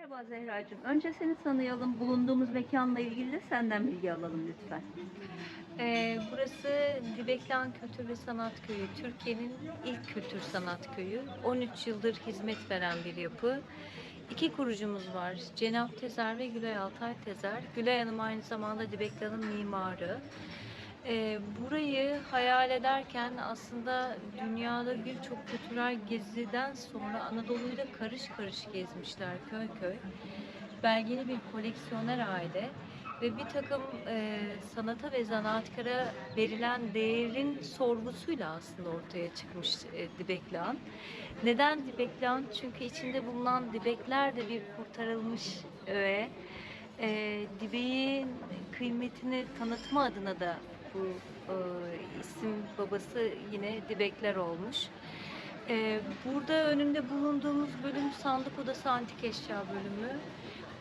Merhaba Zehracığım. Önce seni tanıyalım. Bulunduğumuz mekanla ilgili de senden bilgi alalım lütfen. Ee, burası Dibeklan Kültür ve Sanat Köyü. Türkiye'nin ilk kültür sanat köyü. 13 yıldır hizmet veren bir yapı. İki kurucumuz var. Cenap Tezer ve Gülay Altay Tezer. Gülay Hanım aynı zamanda Dibeklan'ın mimarı. Ee, burayı hayal ederken aslında dünyada birçok kültürel geziden sonra Anadolu'yu da karış karış gezmişler köy köy. Belgeli bir koleksiyoner aile ve bir takım e, sanata ve zanaatkara verilen değerin sorgusuyla aslında ortaya çıkmış e, Dibeklan. Neden Dibeklan? Çünkü içinde bulunan dibekler de bir kurtarılmış öğe. E, dibeğin kıymetini tanıtma adına da bu e, isim babası yine Dibekler olmuş. E, burada önünde bulunduğumuz bölüm sandık odası antik eşya bölümü.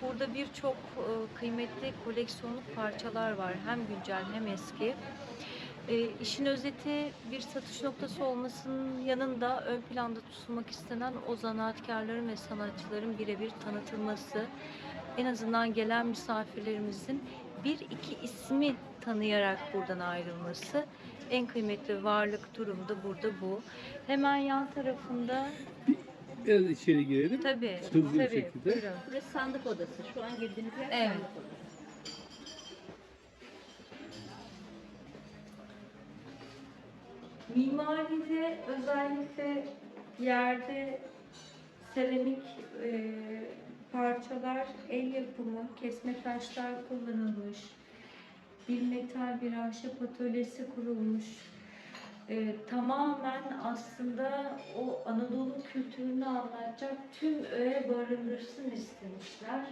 Burada birçok e, kıymetli koleksiyonluk parçalar var. Hem güncel hem eski. E, işin özeti bir satış noktası olmasının yanında ön planda tutulmak istenen o zanaatkarların ve sanatçıların birebir tanıtılması. En azından gelen misafirlerimizin bir iki ismi tanıyarak buradan ayrılması. En kıymetli varlık durum da burada bu. Hemen yan tarafında Biraz içeri girelim. tabii, Hızlı bir tabii, şekilde. buyurun. Burası sandık odası. Şu an girdiğiniz yer Evet. sandık odası. Mimaride özellikle yerde seramik e, parçalar, el yapımı, kesme taşlar kullanılmış. Bir metal bir ahşap atölyesi kurulmuş. E, tamamen aslında o Anadolu kültürünü anlatacak tüm öğe barındırsın istemişler.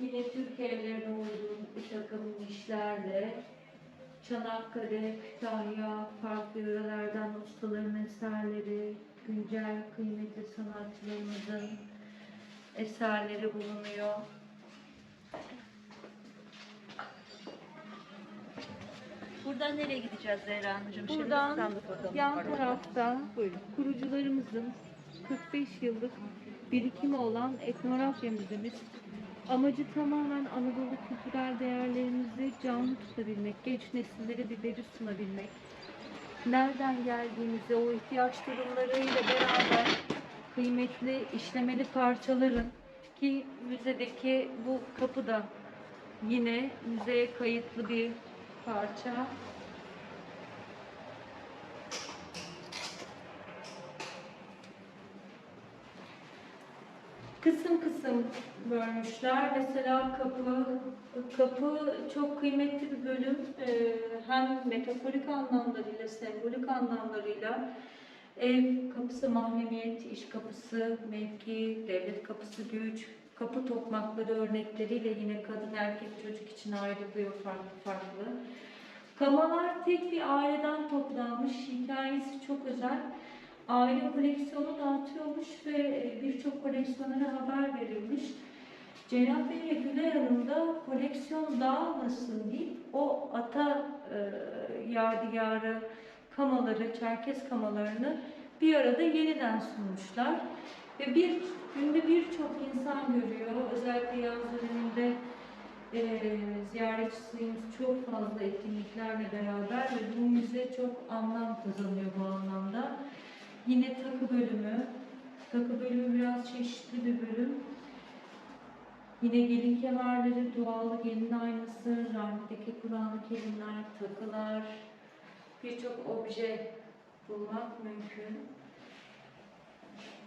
Yine Türk evlerine uygun bir takım işlerle Çanakkale, Kütahya, farklı yörelerden ustaların eserleri, güncel kıymetli sanatçılarımızın eserleri bulunuyor. Buradan nereye gideceğiz Zehra Hanımcığım? Buradan yan tarafta Buyurun. kurucularımızın 45 yıllık birikimi olan etnografya müzemiz. Amacı tamamen Anadolu kültürel değerlerimizi canlı tutabilmek, genç nesillere bir veri sunabilmek. Nereden geldiğimizi, o ihtiyaç durumlarıyla beraber kıymetli işlemeli parçaların ki müzedeki bu kapı da yine müzeye kayıtlı bir parça. Kısım kısım bölmüşler. Mesela kapı, kapı çok kıymetli bir bölüm. Ee, hem metaforik anlamlarıyla, sembolik anlamlarıyla ev kapısı mahremiyet, iş kapısı, mevki, devlet kapısı güç, kapı tokmakları örnekleriyle yine kadın erkek çocuk için ayrılıyor farklı farklı. Kamalar tek bir aileden toplanmış, hikayesi çok özel. Aile koleksiyonu dağıtıyormuş ve birçok koleksiyonlara haber verilmiş. Cenab Bey ve Gülay Hanım da koleksiyon dağılmasın deyip o ata e, yadigarı kamaları, Çerkez kamalarını bir arada yeniden sunmuşlar. Ve bir günde birçok insan görüyor. Özellikle yaz döneminde e, ziyaretçi sayımız çok fazla etkinliklerle beraber ve bu müze çok anlam kazanıyor bu anlamda. Yine takı bölümü. Takı bölümü biraz çeşitli bir bölüm. Yine gelin kemerleri, doğal gelin aynası, rahmetteki Kur'an-ı takılar, birçok obje bulmak mümkün.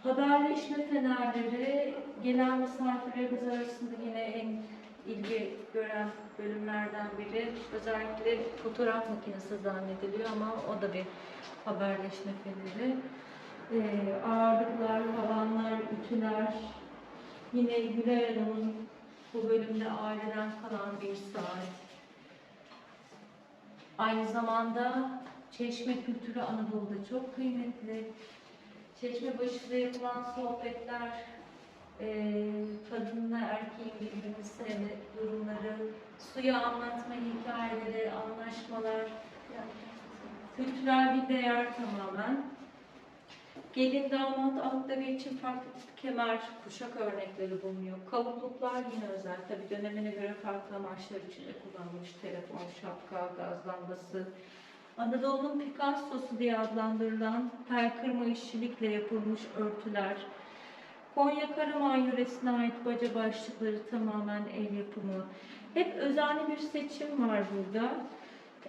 Haberleşme fenerleri gelen misafirlerimiz arasında yine en ilgi gören bölümlerden biri. Özellikle fotoğraf makinesi zannediliyor ama o da bir haberleşme feneri. Ee, ağırlıklar, havanlar, ütüler. Yine Gülay Hanım'ın bu bölümde aileden kalan bir saat. Aynı zamanda çeşme kültürü Anadolu'da çok kıymetli. Çeşme başında yapılan sohbetler, e, kadınla erkeğin birbirini sevme durumları, suya anlatma hikayeleri, anlaşmalar, kültürel bir değer tamamen. Gelin damat altları için farklı tip kemer, kuşak örnekleri bulunuyor. Kavukluklar yine özel. Tabi dönemine göre farklı amaçlar için de kullanılmış. Telefon, şapka, gaz lambası. Anadolu'nun Picasso'su diye adlandırılan tel kırma işçilikle yapılmış örtüler. Konya Karaman yöresine ait baca başlıkları tamamen el yapımı. Hep özenli bir seçim var burada.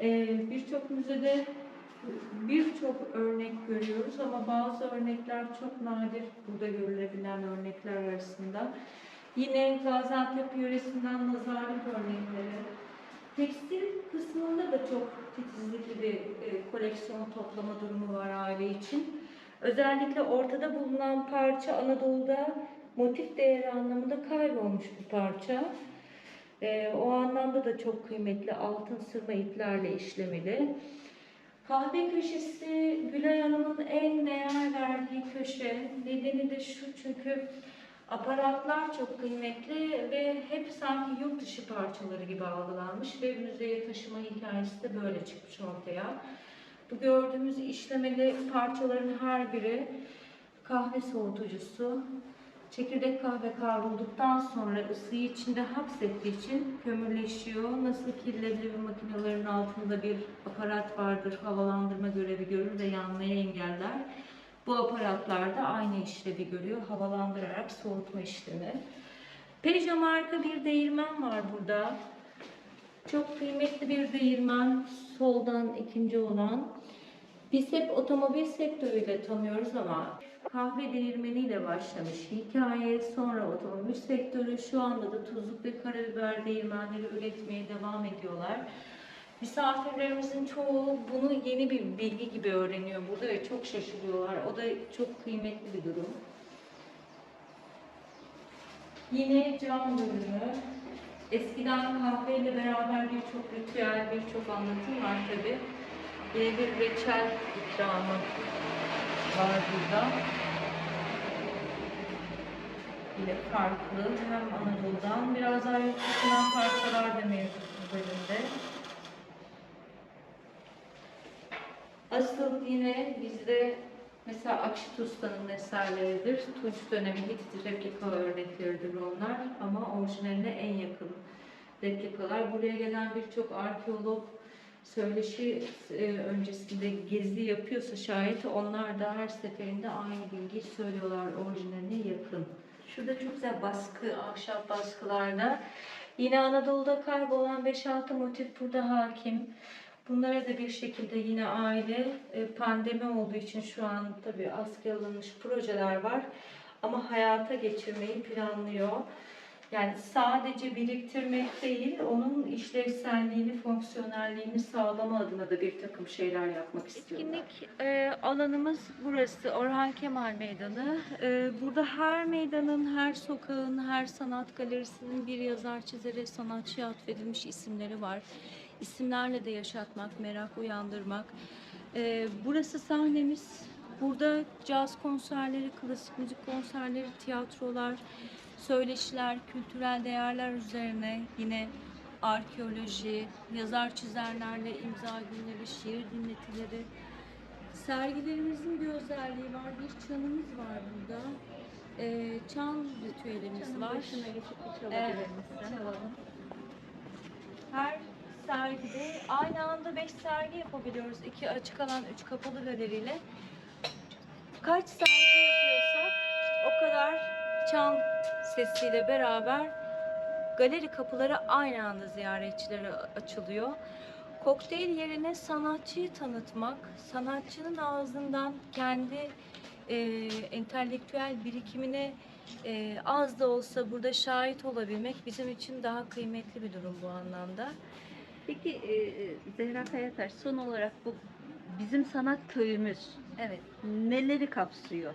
Ee, Birçok müzede birçok örnek görüyoruz ama bazı örnekler çok nadir burada görülebilen örnekler arasında. Yine Gaziantep yöresinden nazarlık örnekleri. Tekstil kısmında da çok titizlikli bir e, koleksiyon toplama durumu var aile için. Özellikle ortada bulunan parça Anadolu'da motif değeri anlamında kaybolmuş bir parça. Ee, o anlamda da çok kıymetli altın sırma iplerle işlemeli. Kahve köşesi Gülay Hanım'ın en değer verdiği köşe. Nedeni de şu çünkü aparatlar çok kıymetli ve hep sanki yurt dışı parçaları gibi algılanmış ve müzeye taşıma hikayesi de böyle çıkmış ortaya. Bu gördüğümüz işlemeli parçaların her biri kahve soğutucusu. Çekirdek kahve kavrulduktan sonra ısıyı içinde hapsettiği için kömürleşiyor. Nasıl ki leblebi makinelerinin altında bir aparat vardır, havalandırma görevi görür ve yanmayı engeller. Bu aparatlar da aynı işlevi görüyor, havalandırarak soğutma işlemi. Peugeot marka bir değirmen var burada. Çok kıymetli bir değirmen, soldan ikinci olan. Biz hep otomobil sektörüyle tanıyoruz ama kahve değirmeniyle başlamış hikaye, sonra otomobil sektörü, şu anda da tuzluk ve karabiber değirmenleri üretmeye devam ediyorlar. Misafirlerimizin çoğu bunu yeni bir bilgi gibi öğreniyor burada ve çok şaşırıyorlar. O da çok kıymetli bir durum. Yine cam bölümü. Eskiden kahveyle beraber birçok ritüel, birçok anlatım var tabi. Yine bir reçel ikramı var burada. Yine farklı hem Anadolu'dan biraz daha dışından parçalar da mevcut bu bölümde. Asıl yine bizde mesela Akşit Usta'nın eserleridir. Tunç dönemi Hitit replika örnekleridir onlar ama orijinaline en yakın replikalar. Buraya gelen birçok arkeolog söyleşi e, öncesinde gezi yapıyorsa şayet onlar da her seferinde aynı bilgiyi söylüyorlar orijinaline yakın. Şurada çok güzel baskı, ahşap baskılarda. Yine Anadolu'da kaybolan 5-6 motif burada hakim. Bunlara da bir şekilde yine aile e, pandemi olduğu için şu an tabii askıya alınmış projeler var. Ama hayata geçirmeyi planlıyor. Yani sadece biriktirmek değil, onun işlevselliğini, fonksiyonelliğini sağlama adına da bir takım şeyler yapmak istiyorlar. Etkinlik e, alanımız burası Orhan Kemal Meydanı. E, burada her meydanın, her sokağın, her sanat galerisinin bir yazar, çizere, sanatçıya atfedilmiş isimleri var. İsimlerle de yaşatmak, merak uyandırmak. E, burası sahnemiz. Burada caz konserleri, klasik müzik konserleri, tiyatrolar, söyleşiler, kültürel değerler üzerine yine arkeoloji, yazar çizerlerle imza günleri, şiir dinletileri. Sergilerimizin bir özelliği var. Bir çanımız var burada. Ee, çan ritüelimiz var. Evet, çalalım. Her sergide aynı anda beş sergi yapabiliyoruz. İki açık alan, üç kapalı galeriyle. Kaç sergi yapıyorsak o kadar çan sesiyle beraber galeri kapıları aynı anda ziyaretçilere açılıyor. Kokteyl yerine sanatçıyı tanıtmak, sanatçının ağzından kendi e, entelektüel birikimine e, az da olsa burada şahit olabilmek bizim için daha kıymetli bir durum bu anlamda. Peki e, Zehra Kayataş son olarak bu bizim sanat köyümüz Evet. neleri kapsıyor?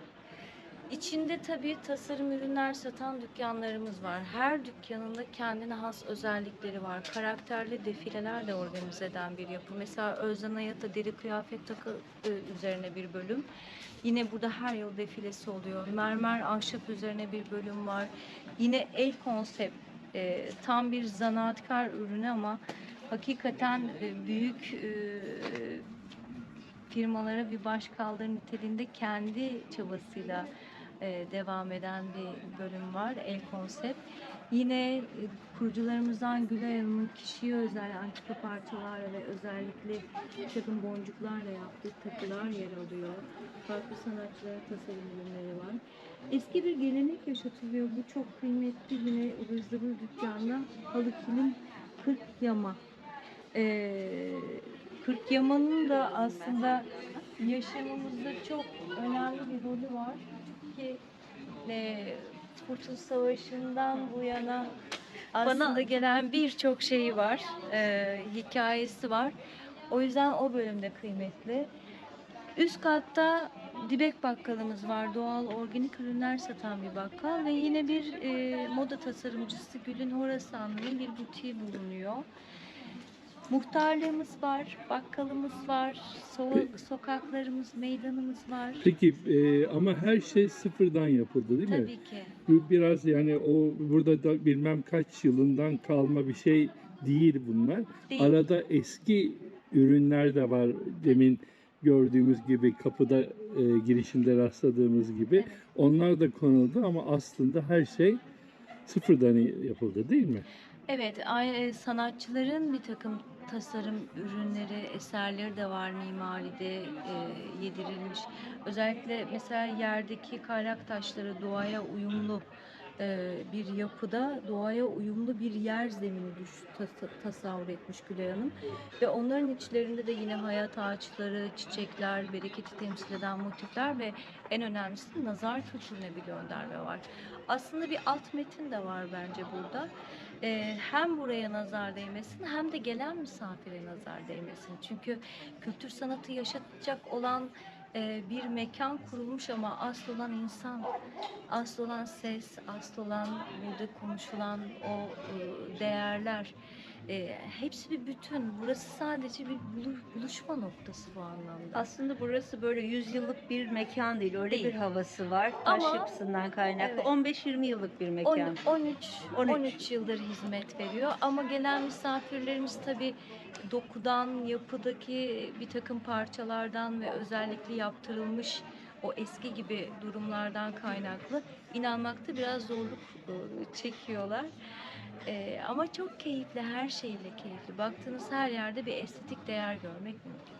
İçinde tabii tasarım ürünler satan dükkanlarımız var. Her dükkanında kendine has özellikleri var. Karakterli defilelerle organize eden bir yapı. Mesela Özden Hayat'a deri kıyafet takı e, üzerine bir bölüm. Yine burada her yıl defilesi oluyor. Mermer ahşap üzerine bir bölüm var. Yine el konsept e, tam bir zanaatkar ürünü ama hakikaten e, büyük firmalara bir başkaldır niteliğinde kendi çabasıyla e, devam eden bir bölüm var. El konsept. Yine e, kurucularımızdan Gülay Hanım'ın kişiye özel antika parçalarla ve özellikle takım boncuklarla yaptığı takılar yer alıyor. Farklı sanatçılara tasarım ürünleri var. Eski bir gelenek yaşatılıyor. Bu çok kıymetli yine ıvır zıvır dükkanda halı kilim 40 yama. Ee, 40 yamanın da aslında yaşamımızda çok önemli bir rolü var ki e, Kurtuluş Savaşı'ndan bu yana aslında Bana- gelen birçok şeyi var, e, hikayesi var. O yüzden o bölümde kıymetli. Üst katta Dibek bakkalımız var. Doğal organik ürünler satan bir bakkal ve yine bir e, moda tasarımcısı Gül'ün Horasanlı'nın bir butiği bulunuyor. Muhtarlığımız var, bakkalımız var, so- sokaklarımız, meydanımız var. Peki e, ama her şey sıfırdan yapıldı değil mi? Tabii ki. Biraz yani o burada da bilmem kaç yılından kalma bir şey değil bunlar. Değil. Arada eski ürünler de var demin gördüğümüz gibi kapıda e, girişinde rastladığımız gibi. Evet. Onlar da konuldu ama aslında her şey sıfırdan yapıldı değil mi? Evet, ay- sanatçıların bir takım tasarım ürünleri, eserleri de var mimaride e, yedirilmiş. Özellikle mesela yerdeki kaynak taşları doğaya uyumlu e, bir yapıda doğaya uyumlu bir yer zemini düş, tas- tasavvur etmiş Gülay Hanım. Ve onların içlerinde de yine hayat ağaçları, çiçekler, bereketi temsil eden motifler ve en önemlisi nazar kültürüne bir gönderme var. Aslında bir alt metin de var bence burada. Ee, hem buraya nazar değmesin hem de gelen misafire nazar değmesin. Çünkü kültür sanatı yaşatacak olan e, bir mekan kurulmuş ama asıl olan insan, asıl olan ses, asıl olan burada konuşulan o e, değerler. E, hepsi bir bütün. Burası sadece bir bulu- buluşma noktası bu anlamda. Aslında burası böyle 100 yıllık bir mekan değil. Öyle Değil. bir havası var. Taş Ama- yapısından kaynaklı. Evet. 15-20 yıllık bir mekan. 13, 13. 13 yıldır hizmet veriyor ama gelen misafirlerimiz tabii dokudan, yapıdaki bir takım parçalardan ve özellikle yaptırılmış o eski gibi durumlardan kaynaklı inanmakta biraz zorluk e, çekiyorlar. E, ama çok keyifli, her şeyle keyifli. Baktığınız her yerde bir estetik değer görmek mümkün.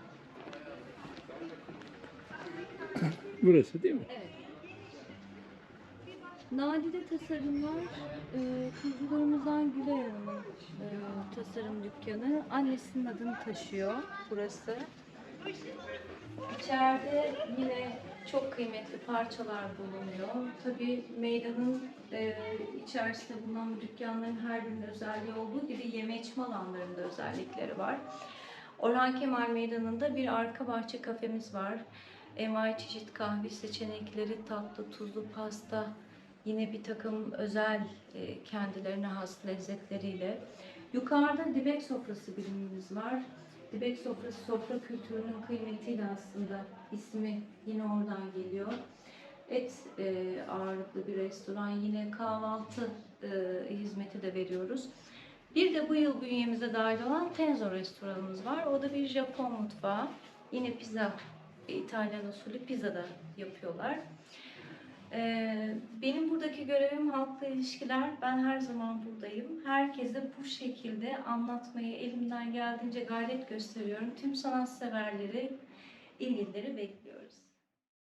Burası değil mi? Nadide tasarımlar e, kurucularımızdan Gülay Hanım'ın e, tasarım dükkanı. Annesinin adını taşıyor burası. İçeride yine çok kıymetli parçalar bulunuyor. Tabii meydanın e, içerisinde bulunan bu dükkanların her birinin özelliği olduğu gibi yeme içme alanlarında özellikleri var. Orhan Kemal Meydanı'nda bir arka bahçe kafemiz var. Envai çeşit kahve seçenekleri, tatlı, tuzlu, pasta, yine bir takım özel e, kendilerine has lezzetleriyle. Yukarıda dibek sofrası birimimiz var. Dibek sofrası sofra kültürünün kıymetiyle aslında ismi yine oradan geliyor. Et e, ağırlıklı bir restoran yine kahvaltı e, hizmeti de veriyoruz. Bir de bu yıl bünyemize dahil olan Tenzo restoranımız var. O da bir Japon mutfağı. Yine pizza, İtalyan usulü pizza da yapıyorlar. Ee, benim buradaki görevim halkla ilişkiler. Ben her zaman buradayım. Herkese bu şekilde anlatmayı elimden geldiğince gayret gösteriyorum. Tüm sanatseverleri, ilgilileri bekliyorum.